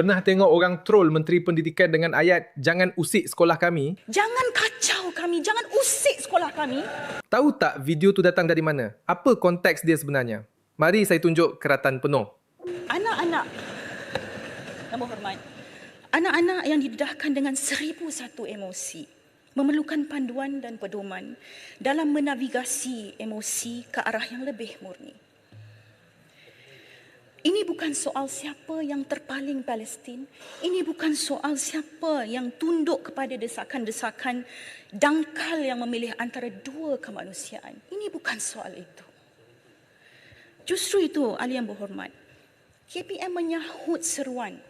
Pernah tengok orang troll Menteri Pendidikan dengan ayat jangan usik sekolah kami? Jangan kacau kami, jangan usik sekolah kami. Tahu tak video tu datang dari mana? Apa konteks dia sebenarnya? Mari saya tunjuk keratan penuh. Anak-anak, nama hormat, anak-anak yang didedahkan dengan seribu satu emosi memerlukan panduan dan pedoman dalam menavigasi emosi ke arah yang lebih murni. Ini bukan soal siapa yang terpaling Palestin. Ini bukan soal siapa yang tunduk kepada desakan-desakan dangkal yang memilih antara dua kemanusiaan. Ini bukan soal itu. Justru itu, ahli yang berhormat, KPM menyahut seruan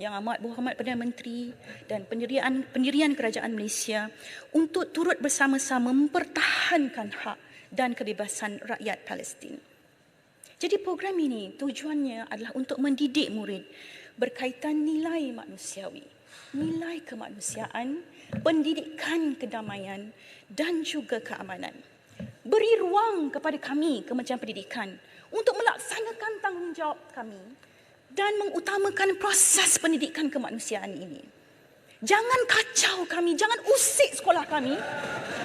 yang amat berhormat Perdana Menteri dan pendirian pendirian kerajaan Malaysia untuk turut bersama-sama mempertahankan hak dan kebebasan rakyat Palestin. Jadi program ini tujuannya adalah untuk mendidik murid berkaitan nilai manusiawi, nilai kemanusiaan, pendidikan kedamaian dan juga keamanan. Beri ruang kepada kami Kementerian Pendidikan untuk melaksanakan tanggungjawab kami dan mengutamakan proses pendidikan kemanusiaan ini. Jangan kacau kami, jangan usik sekolah kami.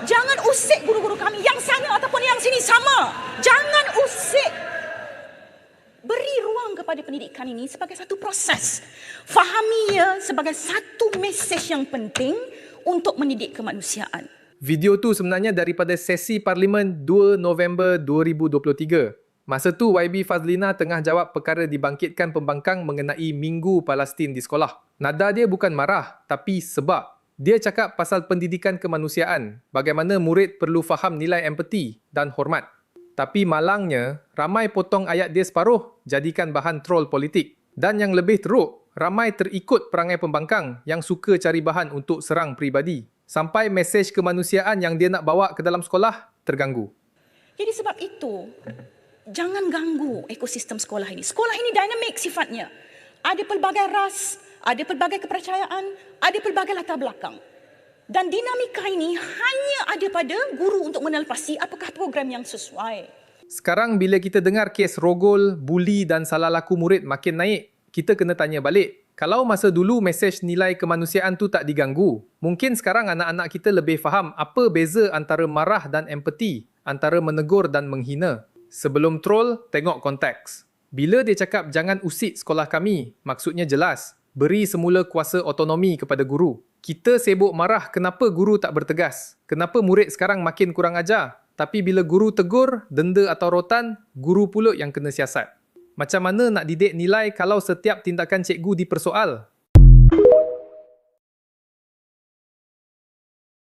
Jangan usik guru-guru kami yang sana ataupun yang sini sama. Jangan usik kepada pendidikan ini sebagai satu proses. Fahami ia sebagai satu mesej yang penting untuk mendidik kemanusiaan. Video tu sebenarnya daripada sesi Parlimen 2 November 2023. Masa tu YB Fazlina tengah jawab perkara dibangkitkan pembangkang mengenai Minggu Palestin di sekolah. Nada dia bukan marah tapi sebab. Dia cakap pasal pendidikan kemanusiaan, bagaimana murid perlu faham nilai empati dan hormat. Tapi malangnya, ramai potong ayat dia separuh jadikan bahan troll politik. Dan yang lebih teruk, ramai terikut perangai pembangkang yang suka cari bahan untuk serang peribadi. Sampai mesej kemanusiaan yang dia nak bawa ke dalam sekolah terganggu. Jadi sebab itu, jangan ganggu ekosistem sekolah ini. Sekolah ini dinamik sifatnya. Ada pelbagai ras, ada pelbagai kepercayaan, ada pelbagai latar belakang. Dan dinamika ini hanya ada pada guru untuk menelpasi apakah program yang sesuai. Sekarang bila kita dengar kes rogol, buli dan salah laku murid makin naik, kita kena tanya balik. Kalau masa dulu mesej nilai kemanusiaan tu tak diganggu, mungkin sekarang anak-anak kita lebih faham apa beza antara marah dan empati, antara menegur dan menghina. Sebelum troll, tengok konteks. Bila dia cakap jangan usik sekolah kami, maksudnya jelas. Beri semula kuasa otonomi kepada guru. Kita sibuk marah kenapa guru tak bertegas. Kenapa murid sekarang makin kurang ajar. Tapi bila guru tegur, denda atau rotan, guru pula yang kena siasat. Macam mana nak didik nilai kalau setiap tindakan cikgu dipersoal?